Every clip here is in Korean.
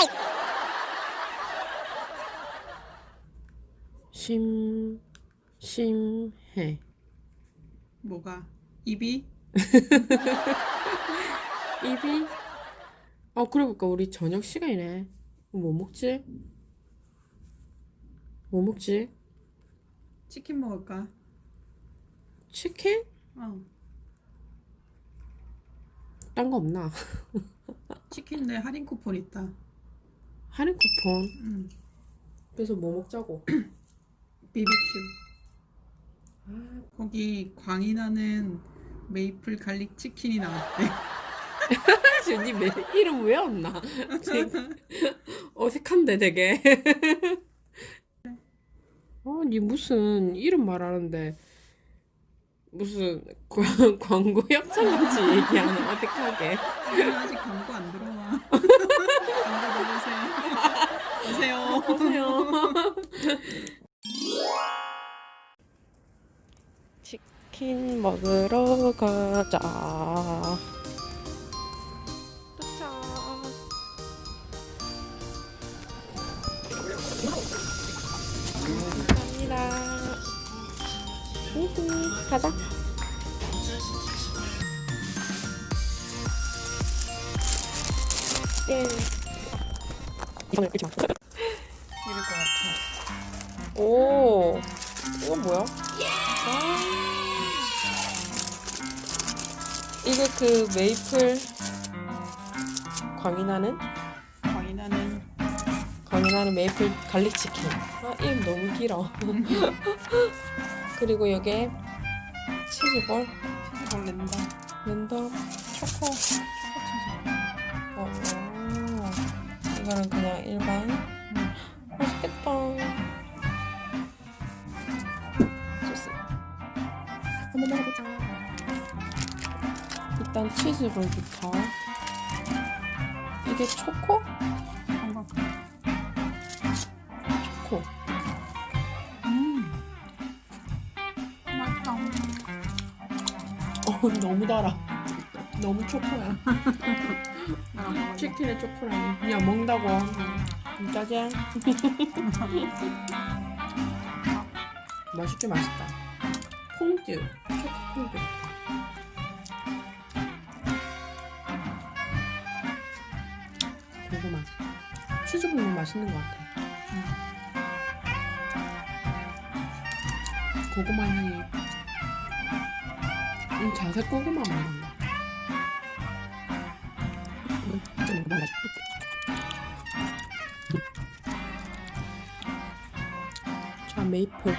아이. 심 심해. 뭐가? 입이? 입이? 아 그래 볼까 우리 저녁 시간이네. 뭐 먹지? 뭐 먹지? 치킨 먹을까? 치킨? 어. 딴 거 없나? 치킨 내 할인 쿠폰 있다. 할인 쿠폰. 응. 그래서 뭐 먹자고? BBQ. 거기 광이 나는 메이플 갈릭 치킨이 나왔대. 지금 니 이름 외웠나? 지금 어색한데 되게. 어, 니 무슨 이름 말하는데 무슨 광- 광고 협찬인지 얘기하는 어색하게. 아직 안 들어와. 광고 들어오세요. 오세요. 안녕하세요. 치킨 먹으러 가자. 도착. 감사합니다. 우후, 가자. 예. 이번에 마. 오, 이건 뭐야? 아, 이게 그 메이플 광이 나는 광이 나는 광이 나는 메이플 갈릭 치킨. 아, 이름 너무 길어. 그리고 여기에 치즈볼, 치즈볼 랜다. 랜덤, 초코. 초코 치즈. 어, 이거는 그냥 일반. 일단 치즈볼부터. 이게 초코? 초코. 음. 맛있다. 어, 너무 달아. 너무 초코야. 치킨에 초코라니. 그냥 먹는다고. 진짜지? 맛있긴 맛있다. 퐁듀. 초코 퐁듀. 치즈 불면 맛있는 것 같아. 고구마 향이. 음, 자색 고구마. 음, 맛있다. 자, 메이플.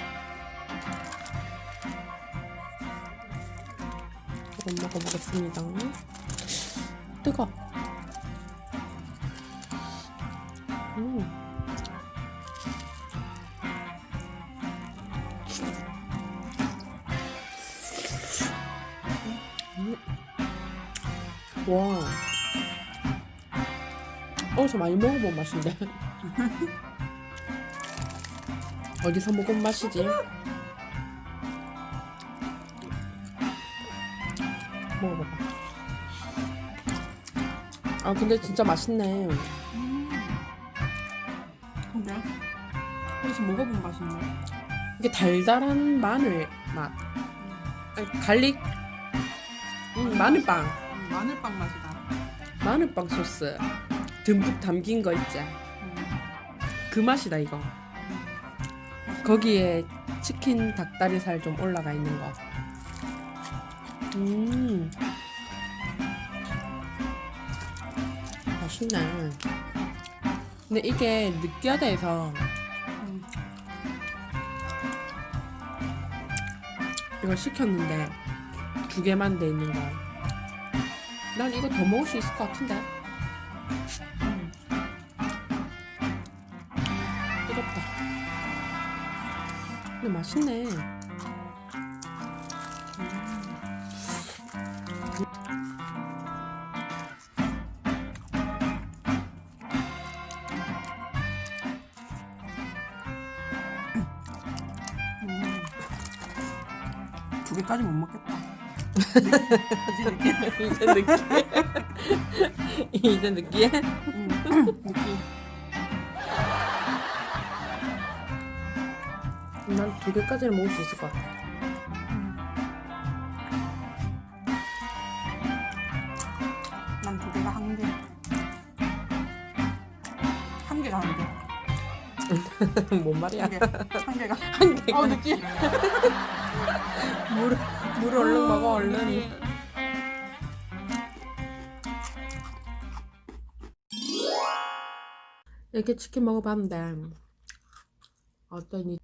한번 먹어보겠습니다. 뜨거. 음. 음. 와. 어디서 많이 먹어본 맛인데. 어디서 먹은 맛이지? 먹어봐봐. 아 근데 진짜 맛있네. 어디서 먹어본 맛인데? 이게 달달한 마늘 맛. 아니, 갈릭. 음, 마늘빵. 음, 마늘빵 맛이다. 마늘빵 소스. 듬뿍 담긴 거 있지. 음. 그 맛이다 이거. 거기에 치킨 닭다리살 좀 올라가 있는 거. 음. 맛있네. 근데 이게 느끼하다 해서 이걸 시켰는데 두 개만 돼 있는 거. 난 이거 더 먹을 수 있을 것 같은데. 음. 뜨겁다. 근데 맛있네. 음. 두 개까지 못 먹겠다. 이제 느끼. 이제 느끼해. 이제 느끼해? 음. 느끼. 난두 개까지는 먹을 수 있을 것 같아. 난 두 개가 한 개. 한 개가 한 개. 뭔 말이야? 한 개. 한 개가. 한 개가. 어 느낌. 물, 물 얼른 먹어, 얼른. 이렇게 치킨 먹어봤는데, 어떠니?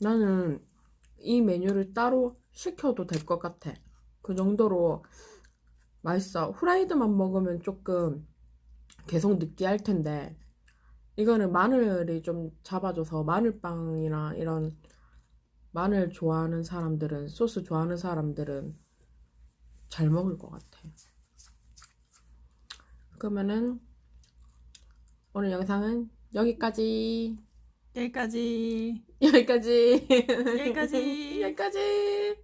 나는 이 메뉴를 따로 시켜도 될 것 같아. 그 정도로 맛있어. 후라이드만 먹으면 조금 계속 느끼할 텐데, 이거는 마늘이 좀 잡아줘서 마늘빵이나 이런 마늘 좋아하는 사람들은, 소스 좋아하는 사람들은 잘 먹을 것 같아. 그러면은, 오늘 영상은 여기까지. 여기까지. 여기까지. 여기까지. 여기까지.